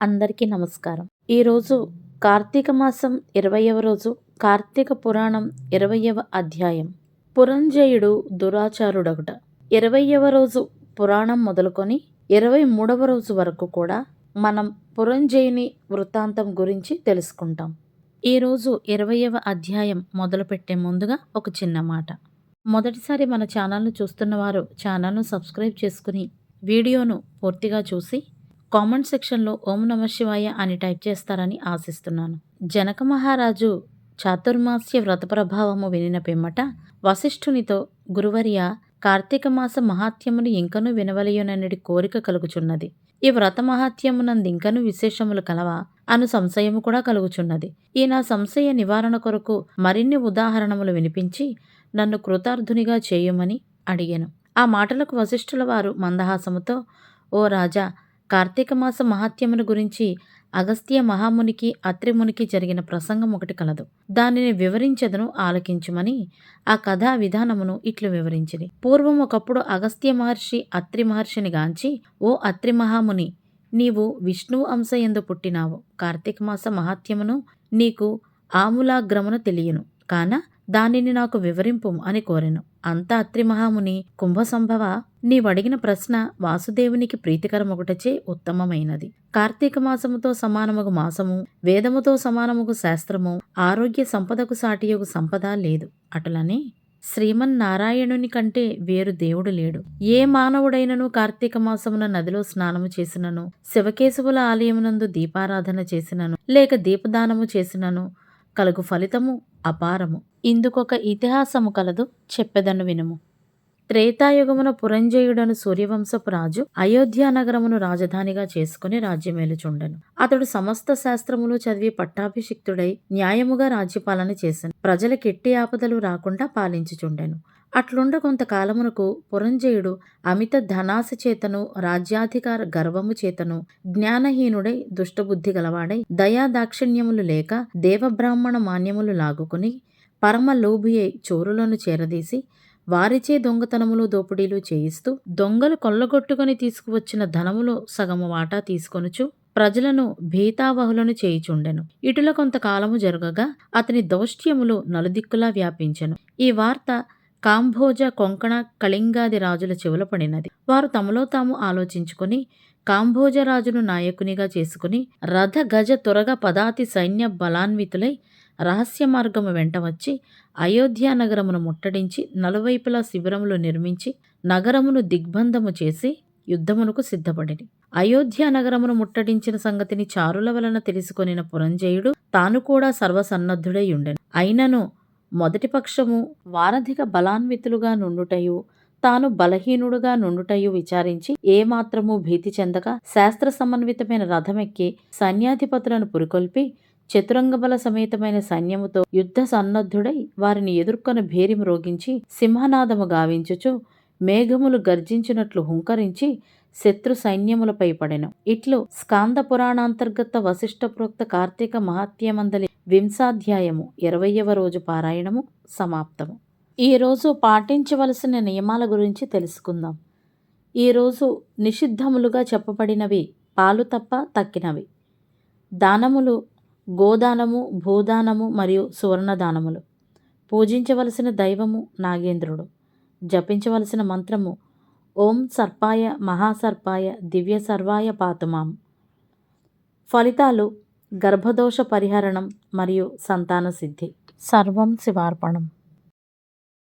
అందరికీ నమస్కారం. ఈరోజు కార్తీక మాసం ఇరవయవ రోజు కార్తీక పురాణం ఇరవయవ అధ్యాయం. పురంజయుడు దురాచారుడొకట ఇరవయవ రోజు పురాణం మొదలుకొని ఇరవై మూడవ రోజు వరకు కూడా మనం పురంజయుని వృత్తాంతం గురించి తెలుసుకుంటాం. ఈరోజు ఇరవయవ అధ్యాయం మొదలుపెట్టే ముందుగా ఒక చిన్న మాట. మొదటిసారి మన ఛానల్ను చూస్తున్న వారు ఛానల్ను సబ్స్క్రైబ్ చేసుకుని వీడియోను పూర్తిగా చూసి కామెంట్ సెక్షన్లో ఓం నమ శివాయ అని టైప్ చేస్తారని ఆశిస్తున్నాను. జనక మహారాజు చాతుర్మాస్య వ్రత ప్రభావము వినిన పిమ్మట వశిష్ఠునితో గురువర్య కార్తీక మాస మహాత్యమును ఇంకనూ వినవలయునన్నటి కోరిక కలుగుచున్నది. ఈ వ్రత మహాత్యమునందు ఇంకనూ విశేషములు కలవా అను సంశయము కూడా కలుగుచున్నది. ఈ నా సంశయ నివారణ కొరకు మరిన్ని ఉదాహరణములు వినిపించి నన్ను కృతార్థునిగా చేయమని అడిగాను. ఆ మాటలకు వశిష్ఠుల వారు మందహాసముతో ఓ రాజా కార్తీక మాస మహాత్యమును గురించి అగస్త్య మహామునికి అత్రిమునికి జరిగిన ప్రసంగం ఒకటి కలదు. దానిని వివరించదను ఆలకించుమని ఆ కథా విధానమును ఇట్లు వివరించింది పూర్వం ఒకప్పుడు అగస్త్య మహర్షి అత్రి మహర్షిని గాంచి ఓ అత్రి మహాముని నీవు విష్ణువు అంశ ఎందు పుట్టినావు. కార్తీక మాస మహాత్యమును నీకు ఆములాగ్రమున తెలియను. కాన దానిని నాకు వివరింపు అని కోరెను. అంత అత్రి మహాముని కుంభసంభవ నీవడిగిన ప్రశ్న వాసుదేవునికి ప్రీతికరమొకటచే ఉత్తమమైనది. కార్తీక మాసముతో సమానముగు మాసము వేదముతో సమానముగు శాస్త్రము ఆరోగ్య సంపదకు సాటియగు సంపద లేదు. అటులనే శ్రీమన్నారాయణుని కంటే వేరు దేవుడు లేడు. ఏ మానవుడైనను కార్తీక మాసమున నదిలో స్నానము చేసినను శివకేశవుల ఆలయమునందు దీపారాధన చేసినను లేక దీపదానము చేసినను కలుగు ఫలితము అపారము. ఇందుకొక ఇతిహాసము కలదు చెప్పెదను వినుము. త్రేతాయుగమున పురంజయుడను సూర్యవంశపు రాజు అయోధ్య నగరమును రాజధానిగా చేసుకుని రాజ్యమేలుచుండెను. అతడు సమస్త శాస్త్రములు చదివి పట్టాభిషిక్తుడై న్యాయముగా రాజ్యపాలన చేశాను ప్రజలకి ఎట్టి ఆపదలు రాకుండా పాలించుచుండెను. అట్లుండ కొంతకాలమునకు పురంజయుడు అమిత ధనాశ చేతను రాజ్యాధికార గర్వము చేతను జ్ఞానహీనుడై దుష్టబుద్ధి గలవాడై దయా దాక్షిణ్యములు లేక దేవబ్రాహ్మణ మాన్యములు లాగుకుని పరమ లోభియై చోరులను చేరదీసి వారిచే దొంగతనములు దోపిడీలు చేయిస్తూ దొంగలు కొల్లగొట్టుకుని తీసుకువచ్చిన ధనములో సగము వాటా తీసుకొనుచు ప్రజలను భీతావహులను చేయిచుండెను. ఇటుల కొంతకాలము జరగగా అతని దౌష్ట్యములు నలుదిక్కులా వ్యాపించెను. ఈ వార్త కాంభోజ కొంకణ కళింగాది రాజుల చెవుల పడినది. వారు తమలో తాము ఆలోచించుకుని కాంభోజరాజును నాయకునిగా చేసుకుని రథ గజ త్వరగా పదాతి సైన్య బలాన్వితులై రహస్య మార్గము వెంట వచ్చి అయోధ్య నగరమును ముట్టడించి నలువైపులా శిబిరములు నిర్మించి నగరమును దిగ్బంధము చేసి యుద్ధమునకు సిద్ధపడిని అయోధ్య నగరమును ముట్టడించిన సంగతిని చారుల వలన తెలుసుకొనిన పురంజయుడు తాను కూడా సర్వసన్నద్ధుడై ఉండెను అయినను మొదటి పక్షము వారధిక బలాన్వితులుగా నుండుటయు తాను బలహీనుడుగా నుండుటయు విచారించి ఏమాత్రమూ భీతి చెందక శాస్త్ర సమన్వితమైన రథమెక్కి సైన్యాధిపతులను పురికొల్పి చతురంగబల సమేతమైన సైన్యముతో యుద్ధ సన్నద్ధుడై వారిని ఎదుర్కొని భేరిము రోగించి సింహనాదము గావించుచు మేఘములు గర్జించినట్లు హుంకరించి శత్రు సైన్యములపై పడెను. ఇట్లు స్కాంద పురాణాంతర్గత వశిష్ట ప్రోక్త కార్తీక మహాత్యమందలి వింశాధ్యాయము ఇరవయవ రోజు పారాయణము సమాప్తము. ఈరోజు పాటించవలసిన నియమాల గురించి తెలుసుకుందాం. ఈరోజు నిషిద్ధములుగా చెప్పబడినవి పాలు తప్ప తక్కినవి. దానములు గోదానము భూదానము మరియు సువర్ణదానములు. పూజించవలసిన దైవము నాగేంద్రుడు. జపించవలసిన మంత్రము ఓం సర్పాయ మహాసర్పాయ దివ్య సర్వాయ పాతుమాం. ఫలితాలు గర్భదోష పరిహరణం మరియు సంతాన సిద్ధి. సర్వం శివార్పణం.